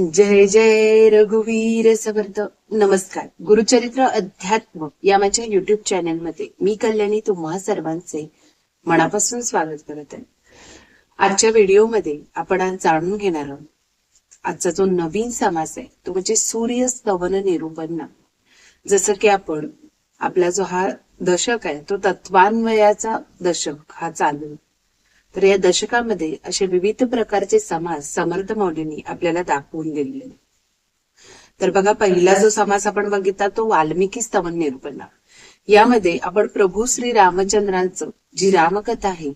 जय जय रघुवीर समर्थ. नमस्कार. गुरुचरित्र अध्यात्म या माझ्या युट्यूब चॅनलमध्ये मी कल्याणी तुम्हा सर्वांचे मनापासून स्वागत करत आहे. आजच्या व्हिडिओमध्ये आपण आज जाणून घेणार आहोत. आजचा जो नवीन समास आहे तो म्हणजे सूर्य स्तवन निरूपण जसं की आपण आपला जो हा दशक आहे तो तत्वान्वयाचा दशक हा चालू तर या दशकामध्ये असे विविध प्रकारचे समास समर्थ मौलींनी आपल्याला दाखवून दिलेले. तर बघा पहिला जो समास आपण बघितला तो वाल्मिकी स्तवन निरूपणा यामध्ये आपण प्रभू श्री रामचंद्रांचं जी रामकथा आहे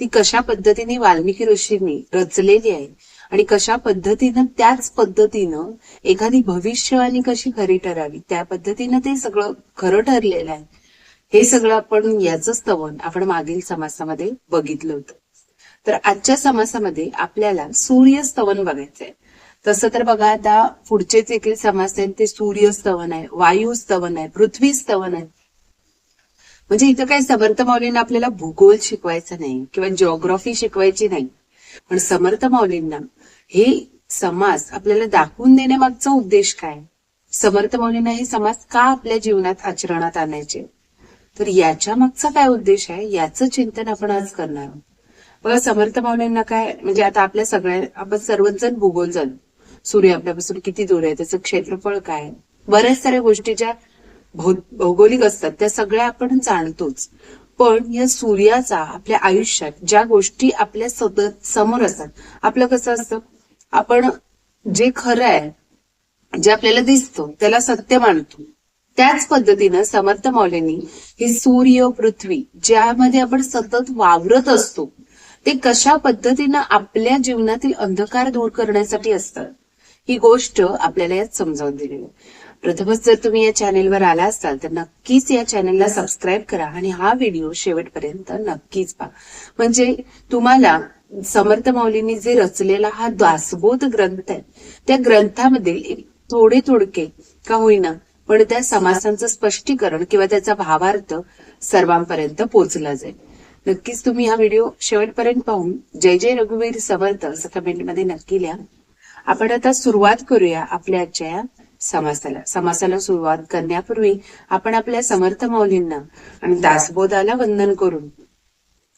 ती कशा पद्धतीने वाल्मिकी ऋषींनी रचलेली आहे आणि कशा पद्धतीनं त्याच पद्धतीनं एखादी भविष्यवाणी कशी खरी ठरावी त्या पद्धतीनं ते सगळं खरं ठरलेलं आहे हे सगळं आपण याचं स्तवन आपण मागील समासामध्ये बघितलं होतं. तर आजच्या समासामध्ये आपल्याला सूर्यस्तवन बघायचंय. तसं तर बघा आता पुढचे देखील समास आहेत ते सूर्यस्तवन आहे वायुस्तवन आहे पृथ्वी स्तवन आहे. म्हणजे इथं काय समर्थ माऊलींना आपल्याला भूगोल शिकवायचा नाही किंवा जिओग्राफी शिकवायची नाही. पण समर्थ माऊलींना हे समास आपल्याला दाखवून देण्यामागचा उद्देश काय? समर्थ माऊलींना हे समास का आपल्या जीवनात आचरणात आणायचे? तर याच्या मागचा काय उद्देश आहे? याचं चिंतन आपण आज करणार आहोत. बघा समर्थ भावनेंना काय म्हणजे आता आपल्या सगळ्या आपण सर्वच जण भूगोल झालो सूर्य आपल्यापासून किती दूर आहे त्याचं क्षेत्रफळ काय बऱ्याच साऱ्या गोष्टी ज्या भौगोलिक असतात त्या सगळ्या आपण जाणतोच. पण या सूर्याचा आपल्या आयुष्यात ज्या गोष्टी आपल्या सतत समोर असतात आपलं कसं असतं? आपण जे खरं आहे जे आपल्याला दिसतो त्याला सत्य मानतो. त्याच पद्धतीनं समर्थ मौल्यांनी हे सूर्य पृथ्वी ज्यामध्ये आपण सतत वावरत असतो ते कशा पद्धतीनं आपल्या जीवनातील अंधकार दूर करण्यासाठी असतात ही गोष्ट आपल्याला यात समजावून दिलेली आहे. प्रथमच जर तुम्ही या चॅनेलवर आला असाल तर नक्कीच या चॅनेलला सबस्क्राईब करा आणि हा व्हिडिओ शेवटपर्यंत नक्कीच पहा. म्हणजे तुम्हाला समर्थ माऊलींनी जे रचलेला हा दासबोध ग्रंथ आहे त्या ग्रंथामध्ये थोडे थोडके का होईना पण त्या समासांचं स्पष्टीकरण किंवा त्याचा भावार्थ सर्वांपर्यंत पोहोचला जाईल. नक्कीच तुम्ही हा व्हिडिओ शेवटपर्यंत पाहून जय जय रघुवीर समर्थ असं कमेंटमध्ये नक्की लिहा. आपण आता सुरुवात करूया आपल्या आजच्या या समासाला. समासाला सुरुवात करण्यापूर्वी आपण आपल्या समर्थ माऊलींना आणि दासबोधाला वंदन करून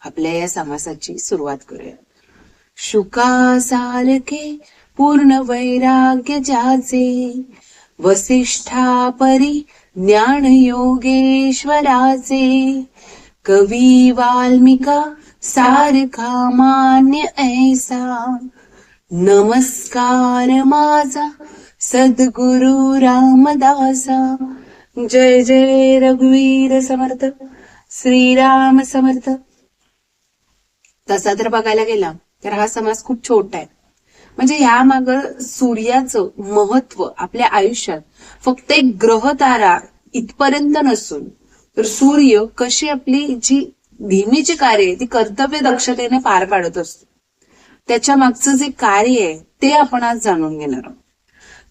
आपल्या या समासाची सुरुवात करूया. शुका सारखे पूर्ण वैराग्य ज्याचे वसिष्ठा परी ज्ञान योगेश्वराचे कवी वाल्मिका सारखा मान्य ऐसा. नमस्कार माझा सद्गुरु रामदासा. जय जय रघुवीर समर्थ श्रीराम समर्थ. तसा तर बघायला गेला तर हा समाज खूप छोटा आहे. म्हणजे ह्या माग सूर्याचं महत्त्व आपल्या आयुष्यात फक्त एक ग्रहतारा इथपर्यंत नसून तर सूर्य कशी आपली जी नेहमीची कार्य आहे ती कर्तव्य दक्षतेने पार पाडत असतो. त्याच्या मागचं जे कार्य आहे ते आपण आज जाणून घेणार आहोत.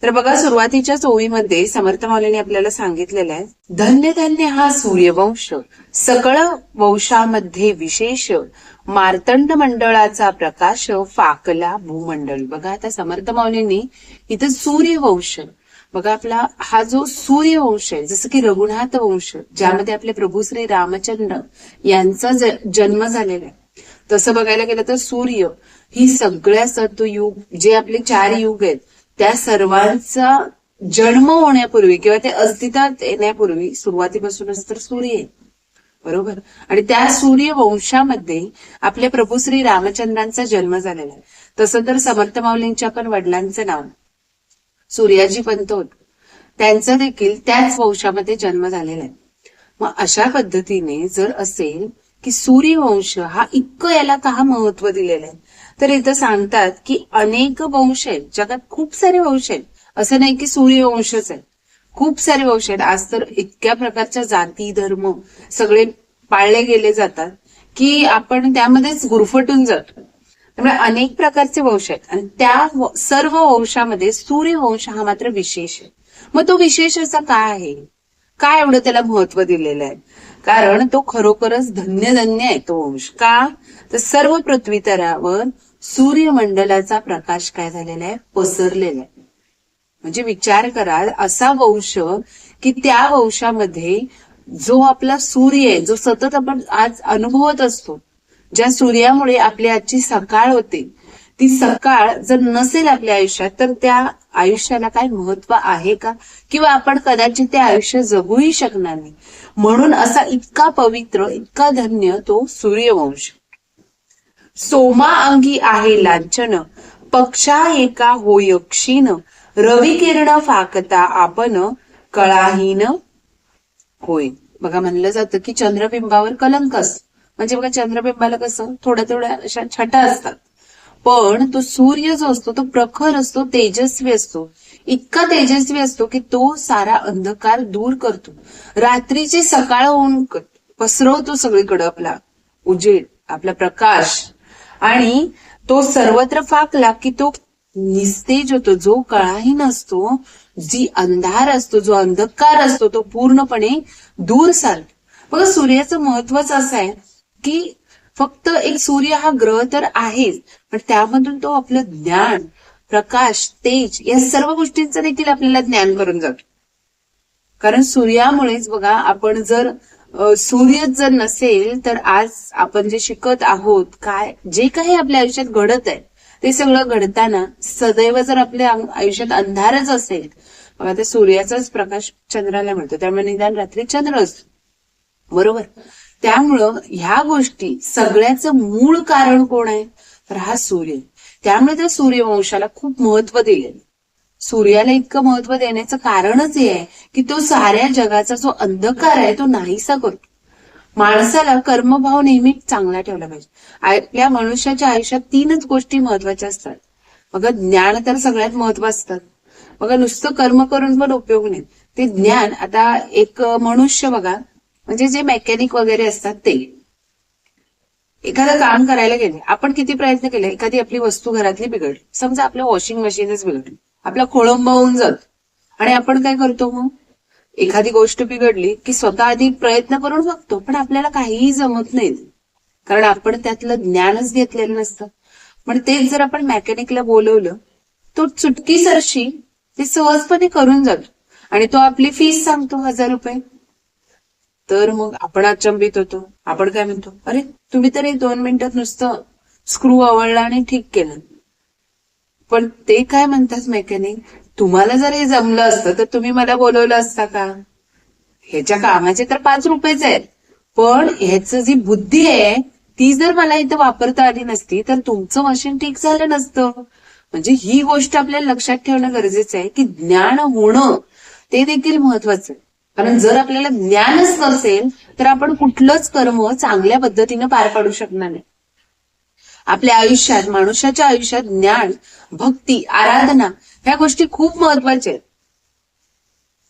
तर बघा सुरुवातीच्या चोवीमध्ये समर्थ माऊलीने आपल्याला सांगितलेलं आहे धन्य धन्य हा सूर्यवंश सकळ वंशामध्ये विशेष मार्तंड मंडळाचा प्रकाश फाकला भूमंडळ बघा आता समर्थ माऊलींनी इथं सूर्यवंश बघा आपला हा जो सूर्यवंश आहे जसं की रघुनाथ वंश ज्यामध्ये आपले प्रभू श्री रामचंद्र यांचा जन्म झालेला आहे. तसं बघायला गेलं तर सूर्य ही सगळ्या सत्युग जे आपले चार युग आहेत त्या सर्वांचा जन्म होण्यापूर्वी किंवा ते अस्तित्वात येण्यापूर्वी सुरुवातीपासूनच तर सूर्य आहे. बरोबर? आणि त्या सूर्य वंशामध्ये आपल्या प्रभू श्री रामचंद्रांचा जन्म झालेला आहे. तसं तर समर्थ माऊलींच्या पण वडिलांचं नाव सूर्याजी पंत होत त्यांचा देखील त्याच वंशामध्ये जन्म झालेला आहे. मग अशा पद्धतीने जर असेल की सूर्यवंश हा इतकं याला का महत्त्व दिलेलं आहे? तर इथं सांगतात की अनेक वंश आहेत. जगात खूप सारे वंश आहेत. असं नाही की सूर्यवंशच आहे खूप सारे वंश आहेत. आज तर इतक्या प्रकारच्या जाती धर्म सगळे पाळले गेले जातात की आपण त्यामध्येच गुरफटून जातो. त्यामुळे अनेक प्रकारचे वंश आहेत. आणि त्या सर्व वंशामध्ये सूर्यवंश हा मात्र विशेष आहे. मग तो विशेष असा काय आहे? काय एवढं त्याला महत्त्व दिलेलं आहे? कारण तो खरोखरच धन्य धन्य आहे तो वंश. का? तर सर्व पृथ्वी तरावर सूर्यमंडलाचा प्रकाश काय झालेला आहे? पसरलेला आहे. म्हणजे विचार करा असा वंश की त्या वंशामध्ये जो आपला सूर्य आहे जो सतत आपण आज अनुभवत असतो ज्या सूर्यामुळे आपली आजची सकाळ होते ती सकाळ जर नसेल आपल्या आयुष्यात तर त्या आयुष्याला काय महत्त्व आहे का? किंवा आपण कदाचित ते आयुष्य जगूही शकणार नाही. म्हणून असा इतका पवित्र इतका धन्य तो सूर्यवंश. सोमा अंगी आहे लांछन पक्षा एका होय क्षीण रवी किरण फाकता आपण कळाहीन होय. बघा म्हणलं जातं की चंद्रबिंबावर कलंक म्हणजे बघा चंद्रबिंबाला कसं थोड्या थोड्या अशा छटा असतात. पण तो सूर्य जो असतो तो प्रखर असतो तेजस्वी असतो. इतका तेजस्वी असतो की तो सारा अंधकार दूर करतो. रात्रीची सकाळ होऊन पसरवतो सगळीकडे आपला उजेड आपला प्रकाश. आणि तो सर्वत्र फाकला की तो निस्तेज होतो. जो कळाही नसतो जी अंधार असतो जो अंधकार असतो तो पूर्णपणे दूर सारतो बघा सूर्याचं महत्वच असं आहे. की फक्त एक सूर्य हा ग्रह तर आहेच पण त्यामधून तो आपलं ज्ञान प्रकाश तेज या सर्व गोष्टींचं देखील आपल्याला ज्ञान करून जातो. कारण सूर्यामुळेच बघा आपण जर सूर्यच जर नसेल तर आज आपण जे शिकत आहोत काय जे काही आपल्या आयुष्यात घडत आहे ते सगळं घडताना सदैव जर आपल्या आयुष्यात अंधारच असेल बघा त्या सूर्याचाच प्रकाश चंद्राला मिळतो. त्यामुळे निदान रात्री चंद्र असतो. बरोबर? त्यामुळं ह्या गोष्टी सगळ्याचं मूळ कारण कोण आहे? तर हा सूर्य. त्यामुळे त्या सूर्यवंशाला खूप महत्त्व दिले सूर्याला इतकं महत्त्व देण्याचं कारणच हे आहे की तो साऱ्या जगाचा जो अंधकार आहे तो नाहीसा करतो. माणसाला कर्मभाव नेहमी चांगला ठेवला पाहिजे. आपल्या मनुष्याच्या आयुष्यात तीनच गोष्टी महत्त्वाच्या असतात. बघा ज्ञान तर सगळ्यात महत्त्व असतात बघा नुसतं कर्म करून पण उपयोग नाही. ते ज्ञान आता एक मनुष्य बघा म्हणजे जे मेकॅनिक वगैरे असतात ते. एखादं काम करायला गेले आपण किती प्रयत्न केले एखादी आपली वस्तू घरातली बिघडली. समजा आपलं वॉशिंग मशीनच बिघडली. आपला खोळंब होऊन जात. आणि आपण काय करतो मग? एखादी गोष्ट बिघडली की स्वतः आधी प्रयत्न करून बघतो पण आपल्याला काहीही जमत नाही. कारण आपण त्यातलं ज्ञानच घेतलेलं नसतं. पण तेच जर आपण मेकॅनिकला बोलवलं तो चुटकी सरशी ते सहजपणे करून जातो. आणि तो आपली फीस सांगतो हजार रुपये. तर मग आपण अचंबित होतो. आपण काय म्हणतो? अरे तुम्ही तर दोन मिनिटात नुसतं स्क्रू आवडला आणि ठीक केलं. पण ते काय म्हणतात मेकॅनिक? तुम्हाला जर हे जमलं असतं तर तुम्ही मला बोलवलं असता का? ह्याच्या कामाचे तर पाच रुपयेच आहेत. पण ह्याचं जी बुद्धी आहे ती जर मला इथं वापरता आली नसती तर तुमचं मशीन ठीक झालं नसतं. म्हणजे ही गोष्ट आपल्याला लक्षात ठेवणं गरजेचं आहे की ज्ञान होणं ते देखील महत्वाचं आहे. कारण जर आपल्याला ज्ञानच नसेल तर आपण कुठलंच कर्म चांगल्या पद्धतीने पार पाडू शकणार नाही. आपल्या आयुष्यात मनुष्याच्या आयुष्यात ज्ञान भक्ती आराधना ह्या गोष्टी खूप महत्त्वाच्या आहेत.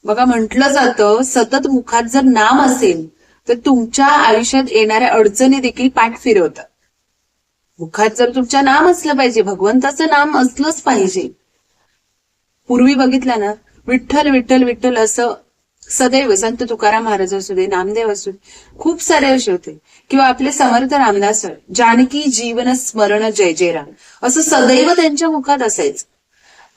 बघा म्हटलं जातं सतत मुखात जर नाम असेल तर तुमच्या आयुष्यात येणाऱ्या अडचणी देखील पाठ फिरवतात. मुखात जर तुमच्या नाम असलं पाहिजे भगवंताचं नाम असलंच पाहिजे. पूर्वी बघितलं ना विठ्ठल विठ्ठल विठ्ठल असं सदैव संत तुकाराम महाराज असू दे नामदेव असू दे खूप सारे असे होते. किंवा आपले समर्थ रामदास जानकी जीवन स्मरण जय जय राम असं सदैव त्यांच्या मुखात असायचं.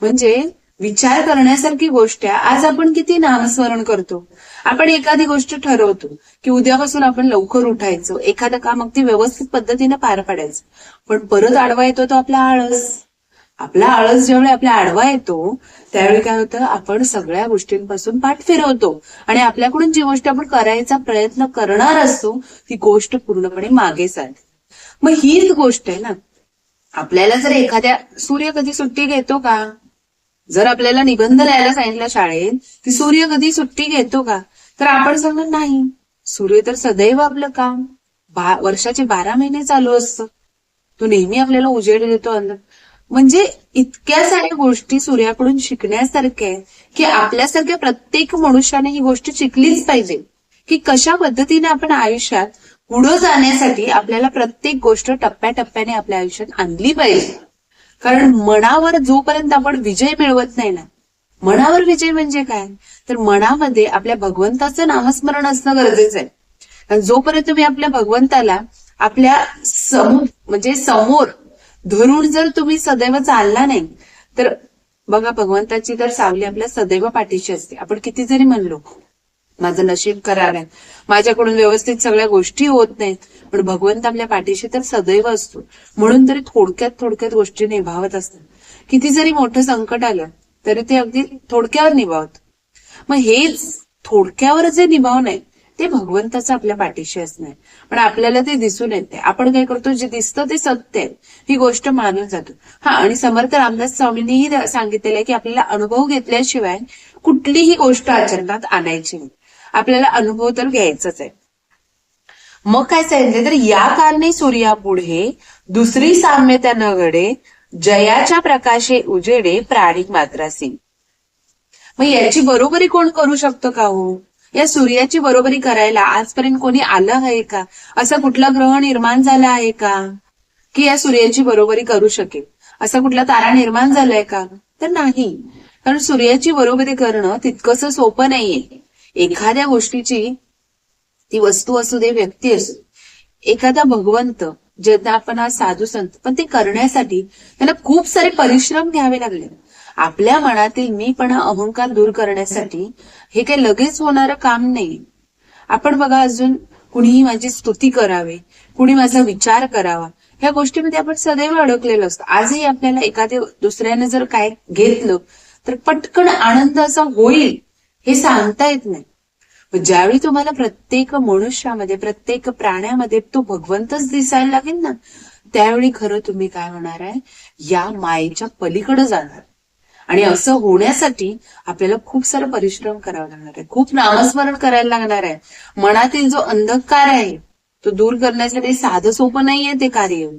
म्हणजे विचार करण्यासारखी गोष्ट आहे. आज आपण किती नामस्मरण करतो. आपण एखादी गोष्ट ठरवतो की उद्यापासून आपण लवकर उठायचं. एखादं काम अगदी व्यवस्थित पद्धतीने पार पाडायचं. पण परत आडवा येतो तो आपला आळस. आपला आळस ज्यावेळी आपल्या आडवा येतो त्यावेळी काय होतं आपण सगळ्या गोष्टींपासून पाठ फिरवतो. आणि आपल्याकडून जी गोष्ट आपण करायचा प्रयत्न करणार असतो ती गोष्ट पूर्णपणे मागे सारते मग हीच गोष्ट आहे ना. आपल्याला जर एखाद्या सूर्य कधी सुट्टी घेतो का? जर आपल्याला निबंध लिहायला सांगितला शाळेत की सूर्य कधी सुट्टी घेतो का? तर आपण सांगणार नाही सूर्य तर सदैव आपलं काम. बा वर्षाचे बारा महिने चालू असतं. तो नेहमी आपल्याला उजेड देतो अंदर म्हणजे इतक्या साऱ्या गोष्टी सूर्याकडून शिकण्यासारख्या आहेत की आपल्यासारख्या प्रत्येक मनुष्याने ही गोष्ट शिकलीच पाहिजे. की कशा पद्धतीने आपण आयुष्यात पुढे जाण्यासाठी आपल्याला प्रत्येक गोष्ट टप्प्याटप्प्याने आपल्या आयुष्यात आणली पाहिजे. कारण मनावर जोपर्यंत आपण विजय मिळवत नाही ना मनावर विजय म्हणजे काय? तर मनामध्ये आपल्या भगवंताचं नामस्मरण असणं गरजेचं आहे. जोपर्यंत तुम्ही आपल्या भगवंताला आपल्यासमोर म्हणजे समोर धरून जर तुम्ही सदैव चालला नाही तर बघा भगवंताची तर सावली आपल्या सदैव पाठीशी असते. आपण किती जरी म्हणलो माझं नशीब करार आहे माझ्याकडून व्यवस्थित सगळ्या गोष्टी होत नाहीत पण भगवंत आपल्या पाठीशी तर सदैव असतो. म्हणून तरी थोडक्यात थोडक्यात गोष्टी निभावत असतात. किती जरी मोठं संकट आलं तरी ते अगदी थोडक्यावर निभावत. मग हेच थोडक्यावर जे निभावणं आहे ते भगवंताचं आपल्या पाठीशी असणार. पण आपल्याला ते दिसून येते. आपण काय करतो जे दिसतं ते सत्य आहे. ही गोष्ट मानून जातो. हा आणि समर्थ रामदास स्वामींनीही सांगितलेलं आहे की आपल्याला अनुभव घेतल्याशिवाय कुठलीही गोष्ट आचरणात आणायची नाही. आपल्याला अनुभव तर घ्यायचाच आहे. मग काय सांगितले? तर या कारणे सूर्यापुढे दुसरी साम्यता न घडे जयाच्या प्रकाशे उजेडे प्राणिक मात्रासी मग याची बरोबरी कोण करू शकतो का हो? या सूर्याची बरोबरी करायला आजपर्यंत कोणी आलं आहे का? असा कुठला ग्रह निर्माण झाला आहे का? की या सूर्याची बरोबरी करू शकेल? असा कुठला तारा निर्माण झालाय का? तर नाही. कारण सूर्याची बरोबरी करणं तितकंसं सोपं नाहीये. एखाद्या गोष्टीची ती वस्तू असू दे व्यक्ती असू एखादा भगवंत ज्यांना आपण आज साधू संत पण ते करण्यासाठी त्यांना खूप सारे परिश्रम घ्यावे लागले. आपल्या मनातील मीपणा अहंकार दूर करण्यासाठी हे काही लगेच होणारं काम नाही. आपण बघा अजून कुणीही माझी स्तुती करावी कुणी माझा विचार करावा ह्या गोष्टीमध्ये आपण सदैव अडकलेलो असतो. आजही आपल्याला एखाद्या दुसऱ्याने जर काय घेतलं तर पटकन आनंद असा होईल हे सांगता येत नाही. ज्यावेळी तुम्हाला प्रत्येक मनुष्यामध्ये प्रत्येक प्राण्यामध्ये तो भगवंतच दिसायला लागेल ना त्यावेळी खरं तुम्ही काय होणार आहे? या मायेच्या पलीकडे जाणार. आणि असं होण्यासाठी आपल्याला खूप सारा परिश्रम करावा लागणार आहे. खूप नामस्मरण करायला लागणार आहे. मनातील जो अंधकार आहे तो दूर करण्यासाठी साधं सोपं नाहीये ते कार्य.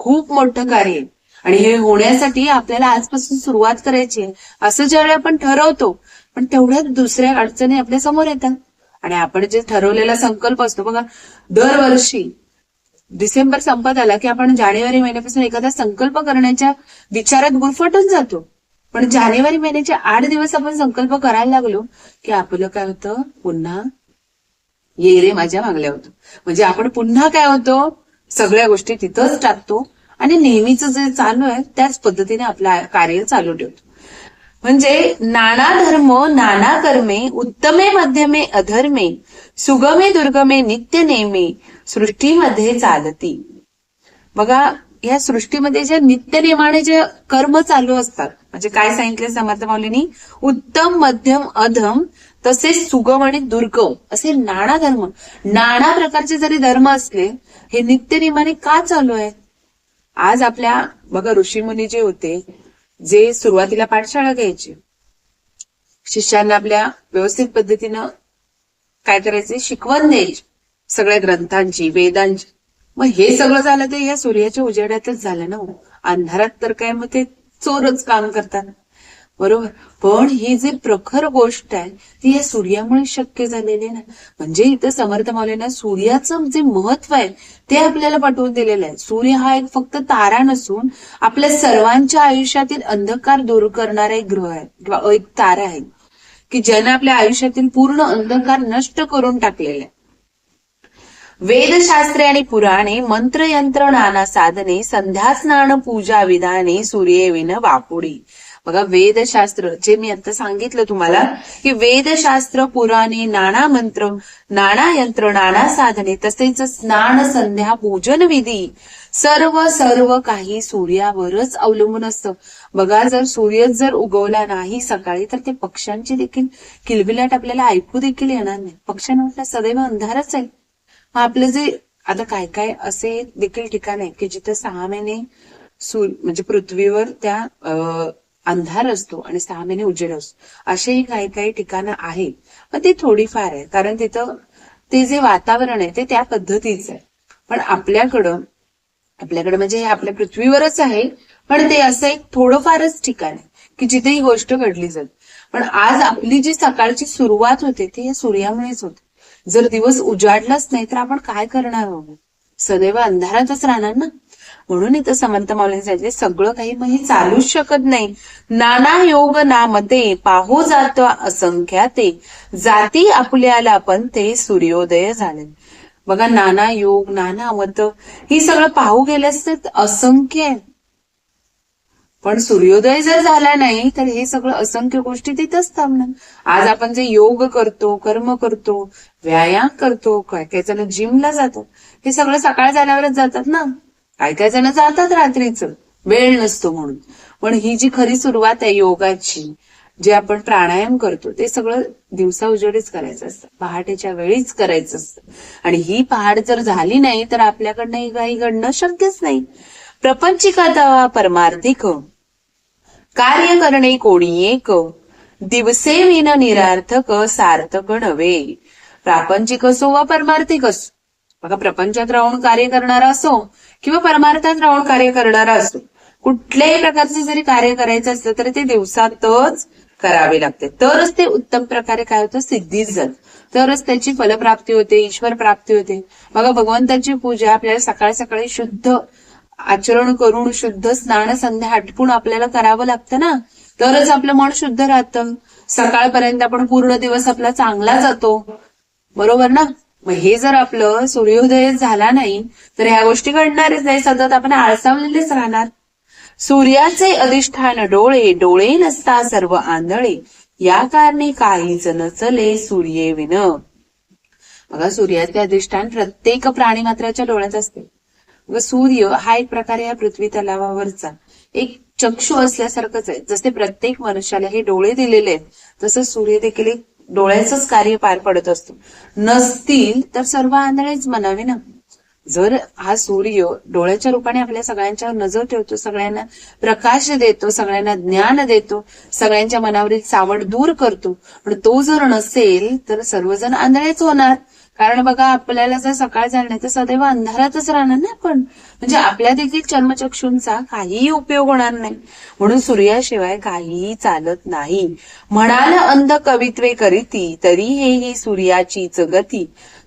खूप मोठं कार्य. आहे आणि हे होण्यासाठी आपल्याला आजपासून सुरुवात करायची आहे. असं ज्यावेळी आपण ठरवतो पण तेवढ्याच दुसऱ्या अडचणी आपल्यासमोर येतात. आणि आपण जे ठरवलेला संकल्प असतो बघा दरवर्षी डिसेंबर संपत आला की आपण जानेवारी महिन्यापासून एखादा संकल्प करण्याच्या विचारात गुरफटून जातो. पण जानेवारी महिन्याचे आठ दिवस आपण संकल्प करायला लागलो की आपलं काय होतं? पुन्हा ये रे माझ्या मागल्या होतं. म्हणजे आपण पुन्हा काय होतो? सगळ्या गोष्टी तिथंच टाकतो आणि नेहमीच जे चालू आहे त्याच पद्धतीने आपलं कार्य चालू ठेवतो. म्हणजे नाना धर्म नाना कर्मे उत्तमे मध्यमे अधर्मे सुगमे दुर्गमे नित्य नेमे सृष्टीमध्ये चालती. बघा या सृष्टीमध्ये ज्या नित्यनेमाने जे कर्म चालू असतात म्हणजे काय सांगितले समर्थ माऊलींनी? उत्तम मध्यम अधम तसेच सुगम आणि दुर्गम असे नाना धर्म. नाना प्रकारचे जरी धर्म असले हे नित्यनियमाने का चालू आहेत? आज आपल्या बघा ऋषीमुनी जे होते जे सुरुवातीला पाठशाळा घ्यायचे शिष्यांना आपल्या व्यवस्थित पद्धतीनं काय करायचे? शिकवण द्यायची. सगळ्या ग्रंथांची वेदांची मग हे सगळं झालं ते या सूर्याच्या उजेड्यातच झालं ना हो. अंधारात तर काय मग ते चोरच काम करतात बरोबर? पण ही जी प्रखर गोष्ट आहे ती या सूर्यामुळे शक्य झालेली आहे ना. म्हणजे इथं समर्थ मावलेना सूर्याचं जे महत्त्व आहे ते आपल्याला पटवून दिलेलं आहे. सूर्य हा एक फक्त तारा नसून आपल्या सर्वांच्या आयुष्यातील अंधकार दूर करणारा एक ग्रह आहे किंवा एक तारा आहे की ज्याने आपल्या आयुष्यातील पूर्ण अंधकार नष्ट करून टाकलेला आहे. वेदशास्त्रे आणि पुराणे मंत्रयंत्र नाना साधने संध्या स्नान पूजा विधाने सूर्येविन वापुडी. बघा वेदशास्त्र जे मी आता सांगितलं तुम्हाला की वेदशास्त्र पुराणे नाना मंत्र नाना यंत्र नाना साधने तसेच स्नान संध्या पूजन विधी सर्व सर्व काही सूर्यावरच अवलंबून असतं. बघा जर सूर्य जर उगवला नाही सकाळी तर ते पक्ष्यांची देखील किलबिलाट आपल्याला ऐकू देखील येणार नाही. पक्ष्यांना सदैव अंधारच आहे. आपलं जे आता काय काय असे देखील ठिकाण आहे की जिथे सहा महिने सूर्य म्हणजे पृथ्वीवर त्या अंधार असतो आणि सहा महिने उजेड असतो. असेही काही काही ठिकाणं आहेत. पण ती थोडीफार आहे कारण तिथं ते जे वातावरण आहे ते त्या पद्धतीचं आहे. पण आपल्याकडं आपल्याकडे म्हणजे हे आपल्या पृथ्वीवरच आहे पण ते असं एक थोडंफारच ठिकाण आहे की जिथे ही गोष्ट घडली जाते. पण आज आपली जी सकाळची सुरुवात होते ती या सूर्यामुळेच होते. जर दिवस उजाडलाच नाही तर आपण काय करणार आहोत सदैव अंधारातच राहणार ना? म्हणून इथं समंत माऊलींनी सांगितले सगळं काही मग हे चालूच शकत नाही. नाना योग नामते पाहो जात असंख्या ते जाती आपल्याला पण ते सूर्योदय झाले. बघा नाना योग नाना मत ही सगळं पाहू गेल्यास असंख्य आहे. पण सूर्योदय जर झाला नाही तर हे सगळं असंख्य गोष्टी तिथंच थांबणार. आज आपण जे योग करतो कर्म करतो व्यायाम करतो काय काय जण जिमला जातो हे सगळं सकाळ झाल्यावरच जातात ना? काय काय जण जातात रात्रीचं वेळ नसतो म्हणून. पण ही जी खरी सुरुवात आहे योगाची जे आपण प्राणायाम करतो ते सगळं दिवसा उजेडीच करायचं असतं पहाटेच्या वेळीच करायचं असतं. आणि ही पहाट जर झाली नाही तर आपल्याकडनं ही काही घडणं शक्यच नाही. प्रपंचिका परमार्थिक कार्य करणे कोणी एक? दिवसे विन निरार्थक सार्थक नव्हे. प्रापंचिक असो वा परमार्थिक असो. बघा प्रपंचात राहून कार्य करणारा असो किंवा परमार्थात राहून कार्य करणारा असो कुठल्याही प्रकारचे जरी कार्य करायचं असलं तरी ते दिवसातच करावे लागते. तरच ते उत्तम प्रकारे काय होतं? सिद्धीच जात. तरच त्याची फलप्राप्ती होते ईश्वर प्राप्ती होते. बघा भगवंताची पूजा आपल्याला सकाळी सकाळी शुद्ध आचरण करून शुद्ध स्नान संध्या हटपून आपल्याला करावं लागतं ना? तरच आपलं मन शुद्ध राहतं. सकाळपर्यंत आपण पूर्ण दिवस आपला चांगला जातो. बरोबर ना? मग हे जर आपलं सूर्योदय झाला नाही तर ह्या गोष्टी घडणारच नाही. सतत आपण आळसावलेलेच राहणार. सूर्याचे अधिष्ठान डोळे डोळे नसता सर्व आंधळे. या कारणे काहीच नचले सूर्ये विन. बघा सूर्याचे अधिष्ठान प्रत्येक प्राणी मात्राच्या डोळ्यात असते. व सूर्य हा एक प्रकारे या पृथ्वी तलावावरचा एक चक्षु असल्यासारखंच आहे. जसे प्रत्येक मनुष्याला हे डोळे दिलेले आहेत तसं सूर्य देखील एक डोळ्याचंच कार्य पार पडत असतो. नसतील तर सर्व आंधळेच म्हणावे ना? जर हा सूर्य डोळ्याच्या रूपाने आपल्या सगळ्यांच्या नजर ठेवतो सगळ्यांना प्रकाश देतो सगळ्यांना ज्ञान देतो सगळ्यांच्या मनावरील सावड दूर करतो पण तो जर नसेल तर सर्वजण आंधळेच होणार. कारण बघा आपल्याला जर सकाळ झाली तर सदैव अंधारातच राहणार ना आपण. म्हणजे आपल्या देखील चर्मचक्षूंचा काहीही उपयोग होणार नाही. म्हणून सूर्याशिवाय काहीही चालत नाही. म्हणाल अंध कवित्वे करीती तरी हे ही सूर्याचीच गती.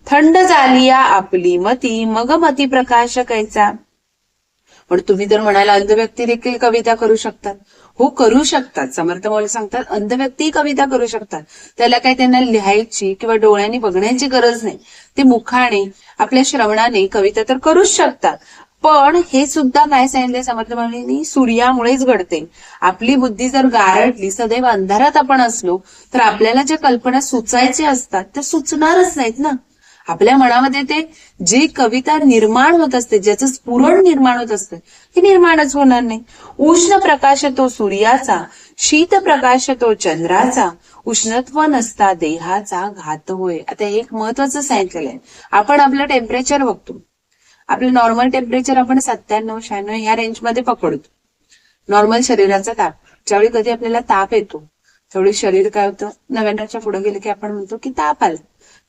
थंड झाली आपली मती मग मती प्रकाश कैचा पण तुम्ही जर म्हणाला अंध व्यक्ती देखील कविता करू शकतात. हो करू शकतात. समर्थ मौल सांगतात अंध व्यक्ती कविता करू शकतात. त्याला काही त्यांना लिहायची किंवा डोळ्यांनी बघण्याची गरज नाही. ते मुखाने आपल्या श्रवणाने कविता तर करूच शकतात. पण हे सुद्धा काय सांगितले समर्थ मौलींनी? सूर्यामुळेच घडते. आपली बुद्धी जर गारटली सदैव अंधारात आपण असलो तर आपल्याला ज्या कल्पना सुचायच्या असतात त्या सुचणारच नाहीत ना? आपल्या मनामध्ये ते जी कविता निर्माण होत असते ज्याचं स्फुरण निर्माण होत असते ते निर्माणच होणार नाही. उष्ण प्रकाश तो सूर्याचा शीत प्रकाश तो चंद्राचा उष्णत्व नसता देहाचा घात होय. आता एक महत्वाचं सांगितलेलं आहे. आपण आपलं टेम्परेचर बघतो. आपलं नॉर्मल टेम्परेचर आपण सत्त्याण्णव शहाण्णव ह्या रेंजमध्ये पकडतो. नॉर्मल शरीराचा ताप. ज्यावेळी कधी आपल्याला ताप येतो त्यावेळी शरीर काय होतं? नव्याण्णवच्या पुढे गेलं की आपण म्हणतो की ताप आला.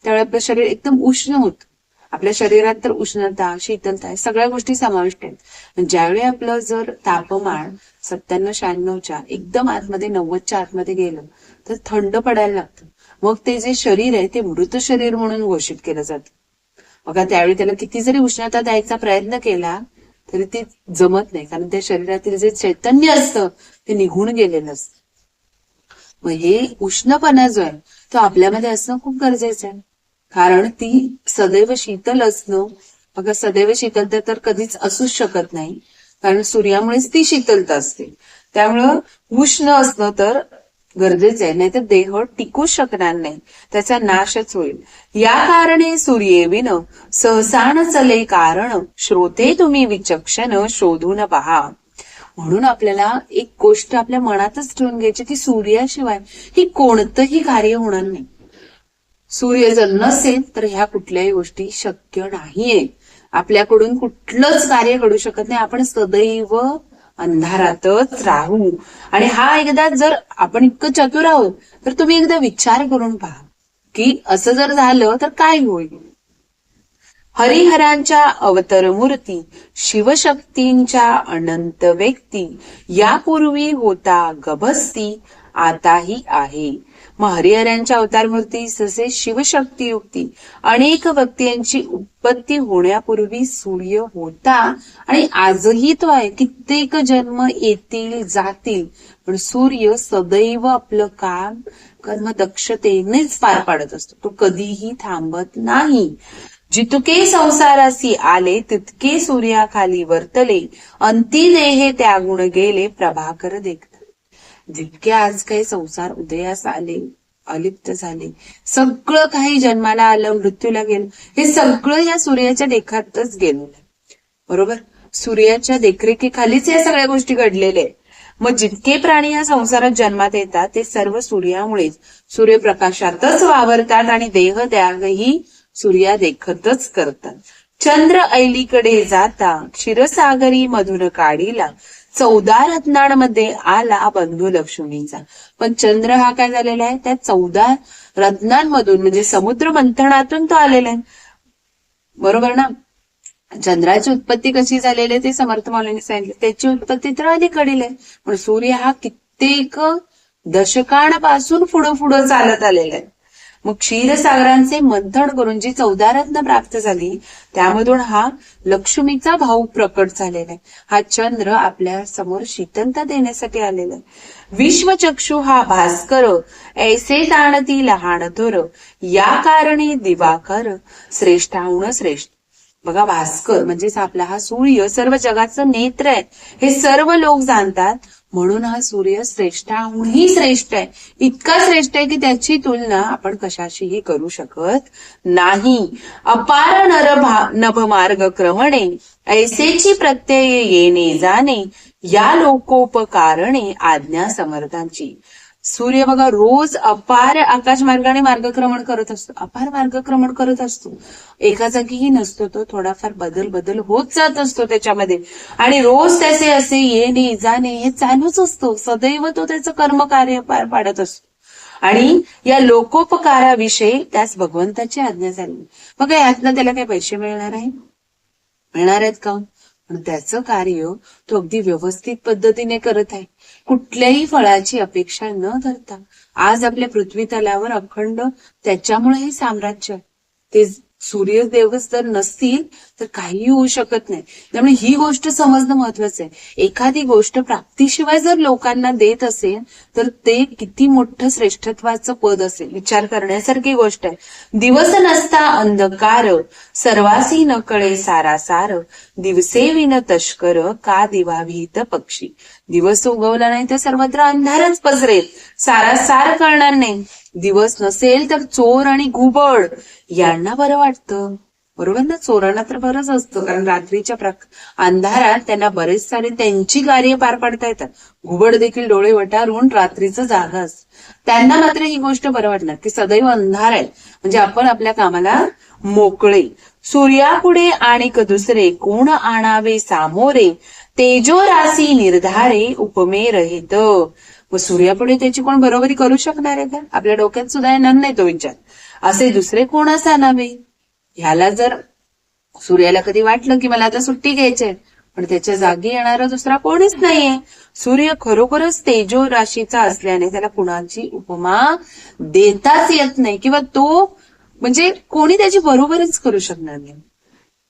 त्यावेळी आपलं शरीर एकदम उष्ण होत. आपल्या शरीरात तर उष्णता शीतलता आहे सगळ्या गोष्टी समाविष्ट आहेत. ज्यावेळी आपलं जर तापमान सत्त्याण्णव शहाण्णवच्या एकदम आतमध्ये नव्वदच्या आतमध्ये गेलं तर थंड पडायला लागतं. मग ते जे शरीर आहे ते मृत शरीर म्हणून घोषित केलं जातं. बघा त्यावेळी त्याला किती जरी उष्णता द्यायचा प्रयत्न केला तरी ते जमत नाही. कारण त्या शरीरातील जे चैतन्य असतं ते निघून गेलेलं असतं. मग हे उष्णपणा जो आहे तो आपल्यामध्ये असणं खूप गरजेचं आहे. कारण ती सदैव शीतल असणं बघा सदैव शीतलता तर कधीच असूच शकत नाही. कारण सूर्यामुळेच ती शीतलता असते. त्यामुळं उष्ण असणं तर गरजेचं आहे. नाहीतर देह टिकूच शकणार नाही. त्याचा नाशच होईल. या कारणे सूर्येविन सहसान चले कारण श्रोते तुम्ही विचक्षण शोधून पहा. म्हणून आपल्याला एक गोष्ट आपल्या मनातच ठेवून घ्यायची की सूर्याशिवाय ही कोणतंही कार्य होणार नाही. सूर्य जर नसेल तर ह्या कुठल्याही गोष्टी शक्य नाहीये. आपल्याकडून कुठलंच कार्य घडू शकत नाही. आपण सदैव अंधारातच राहू. आणि हा एकदा जर आपण इतकं चतुर आहोत तर तुम्ही एकदा विचार करून पहा की असं जर झालं तर काय होईल? हरिहरांच्या अवतर मूर्ती शिवशक्तींच्या अनंत व्यक्ती यापूर्वी होता गभस्ती आताही आहे. मग हरिहरांच्या अवतार मूर्ती जसे शिवशक्ती युक्ती अनेक व्यक्तींची उत्पत्ती होण्यापूर्वी सूर्य होता. आणि आजही तो आहे. कित्येक जन्म येतील जातील पण सूर्य सदैव आपलं काम कर्म दक्षतेनेच पार पाडत असतो. तो कधीही थांबत नाही. जितके संसारासी आले तितके सूर्याखाली वर्तले. अंती देहे त्यागुण गेले प्रभाकर देखते. जितके आज काही संसार उदयास आले अलिप्त झाले सगळं काही जन्माला आलं मृत्यूला गेलं हे सगळं या सूर्याच्या देखातच गेलेलं बरोबर? सूर्याच्या देखरेखीखालीच या सगळ्या गोष्टी घडलेल्या आहेत. मग जितके प्राणी या संसारात जन्मात येतात ते सर्व सूर्यामुळेच सूर्यप्रकाशातच वावरतात आणि देह त्यागही सूर्या देखतच करतात. चंद्र ऐलीकडे जाता क्षीरसागरी मधुर काढीला चौदा रत्नांमध्ये आला बंधू लक्ष्मीचा. पण चंद्र हा काय झालेला आहे? त्या चौदा रत्नांमधून म्हणजे समुद्र मंथनातून तो आलेला आहे. बरोबर ना? चंद्राची उत्पत्ती कशी झालेली आहे ते समर्थ मौलांनी सांगितलं. त्याची उत्पत्ती तर अलीकडील आहे. पण सूर्य हा कित्येक दशकांपासून पुढं पुढं चालत आलेला आहे. मग क्षीरसागरांचे मंथन करून जी चौदा रत्न प्राप्त झाली त्यामधून हा लक्ष्मीचा भाऊ प्रकट झालेला आहे. हा चंद्र आपल्यासमोर शीतलता देण्यासाठी आलेला आहे. विश्वचक्षु हा भास्कर ऐसे ताणती लहान थोर या कारणी दिवाकर श्रेष्ठाहून श्रेष्ठ. बघा भास्कर म्हणजेच आपला हा सूर्य सर्व जगाचं नेत्र आहे. हे सर्व लोक जाणतात म्हणून हा सूर्य श्रेष्ठाहूनही श्रेष्ठ आहे. इतका श्रेष्ठ आहे की त्याची तुलना आपण कशाशीही करू शकत नाही. अपार नर नभमार्ग नभ मार्ग क्रमणे ऐसेची प्रत्यय येणे जाणे या लोकोपकारणे आज्ञा समर्थांची. सूर्य बघा रोज अपार आकाश मार्गाने मार्गक्रमण करत असतो. अपार मार्गक्रमण करत असतो. एका जागीही नसतो तो थोडाफार बदल बदल होत जात असतो त्याच्यामध्ये. आणि रोज त्याचे असे येणे जाणे हे चालूच असतो. सदैव तो त्याचं कर्मकार्य पार पाडत असतो. आणि या लोकोपकाराविषयी त्यास भगवंताची आज्ञा झाली. मग यातनं त्याला काही पैसे मिळणार आहे? मिळणार आहेत का पण त्याचं कार्य तो अगदी व्यवस्थित पद्धतीने करत आहे. कुठल्याही फळाची अपेक्षा न धरता आज आपल्या पृथ्वी तलावर अखंड त्याच्यामुळे हे साम्राज्य आहे. ते सूर्यदेवच जर नसतील तर काही होऊ शकत नाही. त्यामुळे ही गोष्ट समजणं महत्वाचं आहे. एखादी गोष्ट प्राप्तीशिवाय जर लोकांना देत असेल तर ते किती मोठं श्रेष्ठत्वाचं पद असेल विचार करण्यासारखी गोष्ट आहे. दिवस नसता अंधकार सर्वासी न कळे सारासार. दिवसे विन तस्कर का दिवा पक्षी. दिवस उगवला नाही तर सर्वत्र अंधारच पसरेल. सारासार कळणार नाही. दिवस नसेल तर चोर आणि घुबड यांना बरं वाटतं. बरोबर ना? चोरांना तर बरंच असतं. कारण रात्रीच्या अंधारात त्यांना बरेच सारे त्यांची कार्य पार पाडता येतात. घुबड देखील डोळे वटारून रात्रीचं जागा असत. त्यांना मात्र ही गोष्ट बरं वाटणार. की सदैव अंधार आहे. म्हणजे आपण आपल्या कामाला मोकळे. सूर्यापुढे आणि दुसरे. कोण आणावे सामोरे? तेजो राशी निर्धारे उपमे रहित. व सूर्यापुढे त्याची कोण बरोबरी करू शकणार आहे का? आपल्या डोक्यात सुद्धा येणार नाही तो विचार. असे दुसरे कोण असावे ह्याला जर सूर्याला कधी वाटलं की मला आता सुट्टी घ्यायची आहे पण त्याच्या जागी येणारा दुसरा कोणीच नाहीये. सूर्य खरोखरच तेजो राशीचा असल्याने त्याला कुणाची उपमा देताच येत नाही किंवा तो म्हणजे कोणी त्याची बरोबरीच करू शकणार नाही.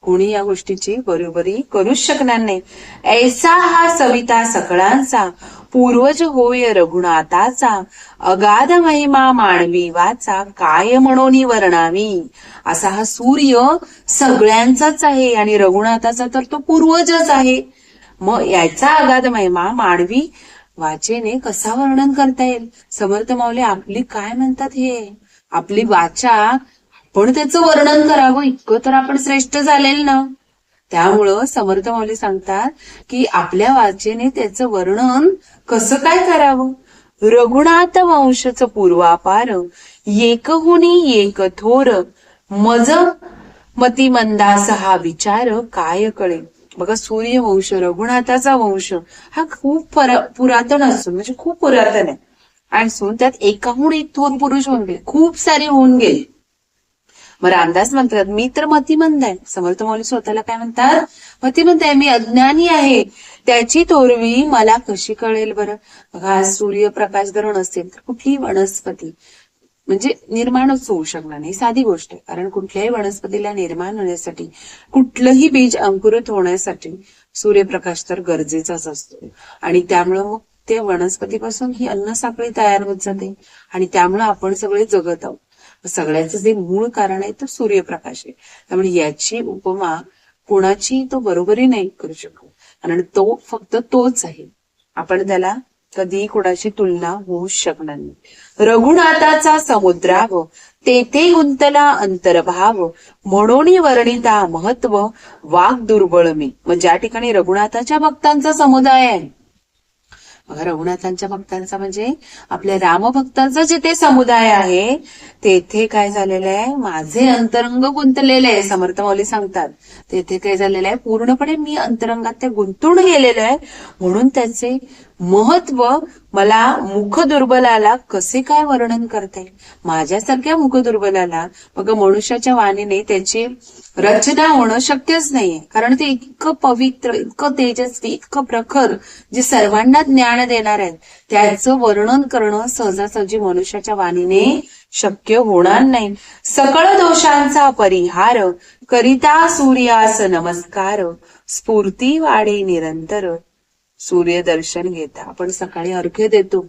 कोणी या गोष्टीची बरोबरी करूच शकणार नाही. ऐसा हा सविता सकळांचा पूर्वज होय रघुनाथाचा अगाध महिमा मानवी वाचा काय म्हणून वर्णावी? असा हा सूर्य सगळ्यांचाच आहे आणि रघुनाथाचा तर तो पूर्वजच आहे. मग याचा अगाध महिमा मानवी वाचेने कसा वर्णन करता येईल? समर्थ माऊली आपली काय म्हणतात हे? आपली वाचा पण त्याचं वर्णन करावं इतकं तर आपण श्रेष्ठ झालेल ना. त्यामुळं समर्थ माऊली सांगतात की आपल्या वाचेने त्याचं वर्णन कसं काय करावं? रघुनाथ वंशच पूर्वापार एकहुनी एक थोर मज मतिमंदास हा विचार काय कळे? बघा सूर्यवंश रघुनाथाचा वंश हा खूप पुरातन असून म्हणजे खूप पुरातन आहे. आणि असून त्यात एकाहून एक थोर पुरुष होऊन गेले. खूप सारे होऊन गेले. मग रामदास म्हणतात मी तर मतिमंद आहे. समर्थ मौली स्वतःला काय म्हणतात? मतिमंद आहे मी अज्ञानी आहे. त्याची तोरवी मला कशी कळेल बरं? बघा सूर्यप्रकाश जर नसेल तर कुठलीही वनस्पती म्हणजे निर्माणच होऊ शकणार नाही. साधी गोष्ट आहे. कारण कुठल्याही वनस्पतीला निर्माण होण्यासाठी कुठलंही बीज अंकुरित होण्यासाठी सूर्यप्रकाश तर गरजेचाच असतो. आणि त्यामुळं मग ते वनस्पतीपासून ही अन्न साखळी तयार होत जाते. आणि त्यामुळं आपण सगळे जगत आहोत. सगळ्याचं जे मूळ कारण आहे तर सूर्यप्रकाश आहे. त्यामुळे याची उपमा कोणाची तो बरोबरी नाही करू शकतो. कारण तो फक्त तोच आहे. आपण त्याला कधी कोणाची तुलना होऊ शकणार नाही. रघुनाथाचा समुद्राव तेथे गुंतला अंतर्भाव म्हणून वर्णिता महत्त्व वाघ दुर्बळ मी. मग ज्या ठिकाणी रघुनाथाच्या भक्तांचा समुदाय आहे रघुनाथांच्या भक्तांचा म्हणजे आपल्या रामभक्तांचा जिथे समुदाय आहे तेथे काय झालेलं आहे माझे अंतरंग गुंतलेले आहे समर्थ मौली सांगतात. तेथे काय झालेलं आहे पूर्णपणे मी अंतरंगात ते गुंतून गेलेलो आहे. म्हणून त्याचे महत्त्व मला मुख दुर्बलाला कसे काय वर्णन करता येईल? माझ्यासारख्या मुख दुर्बलाला मग मनुष्याच्या वाणीने त्याची रचना होणं शक्यच नाहीये. कारण ते इतकं पवित्र इतकं तेजस्वी इतकं प्रखर जे सर्वांना ज्ञान देणार आहेत त्याचं वर्णन करणं सहजासहजी मनुष्याच्या वाणीने शक्य होणार नाही. सकळ दोषांचा परिहार करिता सूर्यास नमस्कार. स्फूर्ती वाढे निरंतर. सूर्य दर्शन घेता. आपण सकाळी अर्घ्य देतो.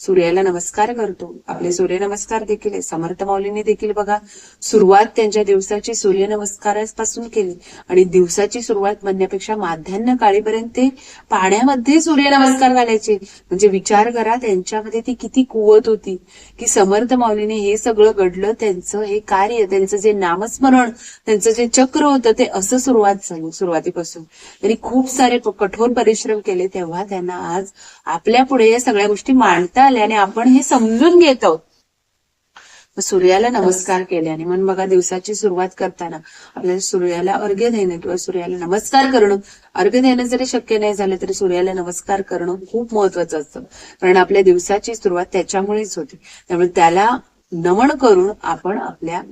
सूर्याला नमस्कार करतो. आपले सूर्यनमस्कार देखील आहे समर्थ माऊलींनी देखील बघा सुरुवात त्यांच्या दिवसाची सूर्यनमस्कारापासून केली. आणि दिवसाची सुरुवात म्हणण्यापेक्षा माध्यान्ह काळीपर्यंत ते पाण्यामध्ये सूर्यनमस्कार घालायचे. म्हणजे विचार करा त्यांच्यामध्ये ती किती कुवत होती. की समर्थ माऊलीने हे सगळं घडलं त्यांचं हे कार्य त्यांचं जे नामस्मरण त्यांचं जे चक्र होतं ते असं सुरुवात झाली सुरुवातीपासून. त्यांनी खूप सारे कठोर परिश्रम केले तेव्हा त्यांना आज आपल्या पुढे या सगळ्या गोष्टी मांडता आल्या आणि आपण हे समजून घेत आहोत. मग सूर्याला नमस्कार केल्याने म्हणून बघा दिवसाची सुरुवात करताना आपल्याला सूर्याला अर्घ्य देणं किंवा सूर्याला नमस्कार करणं. अर्घ्य देणं जरी शक्य नाही झालं तरी सूर्याला नमस्कार करणं खूप महत्वाचं असतं. कारण आपल्या दिवसाची सुरुवात त्याच्यामुळेच होते. त्यामुळे त्याला नमन करून आपण आपल्या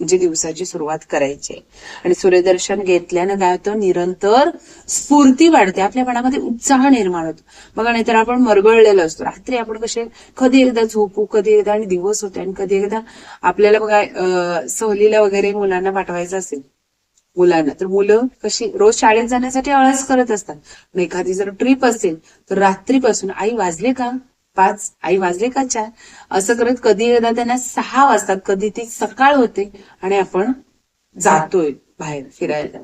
म्हणजे दिवसाची सुरुवात करायची आहे. आणि सूर्यदर्शन घेतल्यानं काय होतं? निरंतर स्फूर्ती वाढते. आपल्या मनामध्ये उत्साह निर्माण होतो. बघा नाहीतर आपण मरगळलेलो असतो. रात्री आपण कसे कधी एकदा झोपू कधी एकदा आणि दिवस होते आणि कधी एकदा आपल्याला बघा सहलीला वगैरे मुलांना पाठवायचं असेल मुलांना तर मुलं कशी रोज शाळेत जाण्यासाठी आळस करत असतात. एखादी जर ट्रिप असेल तर रात्रीपासून आई वाजले का? पाच आई वाजले का चार? असं करत कधी एकदा त्यांना सहा वाजतात कधी ती सकाळ होते आणि आपण जातोय बाहेर फिरायला.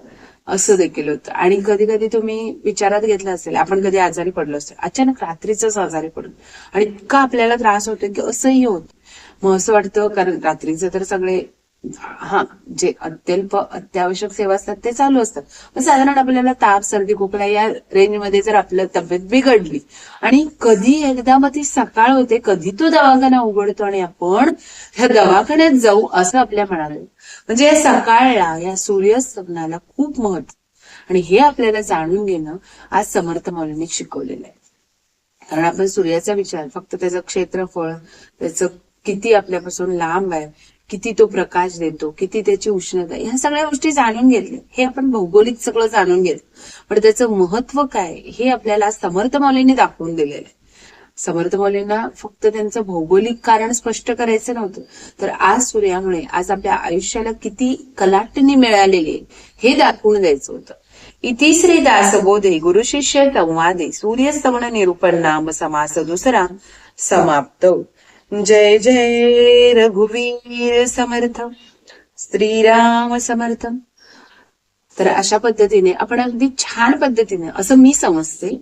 असं देखील होतं. आणि कधी कधी तुम्ही विचारात घेतलं असेल आपण कधी आजारी पडलो असेल अचानक रात्रीच आजारी पडलो आणि इतका आपल्याला त्रास होतो की असंही होत. मग असं वाटतं कारण रात्रीचं तर सगळे हा जे अत्यल्प अत्यावश्यक सेवा असतात ते चालू असतात. पण साधारण आपल्याला ताप सर्दी खोकला या रेंजमध्ये जर आपलं तब्येत बिघडली आणि कधी एकदा मग ती सकाळ होते कधी तो दवाखाना उघडतो आणि आपण ह्या दवाखान्यात जाऊ असं आपल्या म्हणाले म्हणजे या सकाळला या सूर्यास्तमनाला खूप महत्त्व आणि हे आपल्याला जाणून घेणं आज समर्थ मौलींनी शिकवलेलं आहे. कारण आपण सूर्याचा विचार फक्त त्याचं क्षेत्रफळ त्याचं किती आपल्यापासून लांब आहे किती तो प्रकाश देतो किती त्याची उष्णता ह्या सगळ्या गोष्टी जाणून घेतल्या. हे आपण भौगोलिक सगळं जाणून घेतलं. पण त्याचं महत्त्व काय हे आपल्याला समर्थ मौलींनी दाखवून दिलेलं आहे. समर्थ मौलींना फक्त त्यांचं भौगोलिक कारण स्पष्ट करायचं नव्हतं. तर आज सूर्यामुळे आज आपल्या आयुष्याला किती कलाटणी मिळालेली आहे हे दाखवून द्यायचं होतं. इति श्री दासबोधे गुरु शिष्य संवादे सूर्यस्तवण निरूपण नाम समास दुसरा समाप्त. जय जय रघुवीर समर्थ श्रीराम समर्थ तर अशा पद्धतीने आपण अगदी छान पद्धतीने असं मी समजते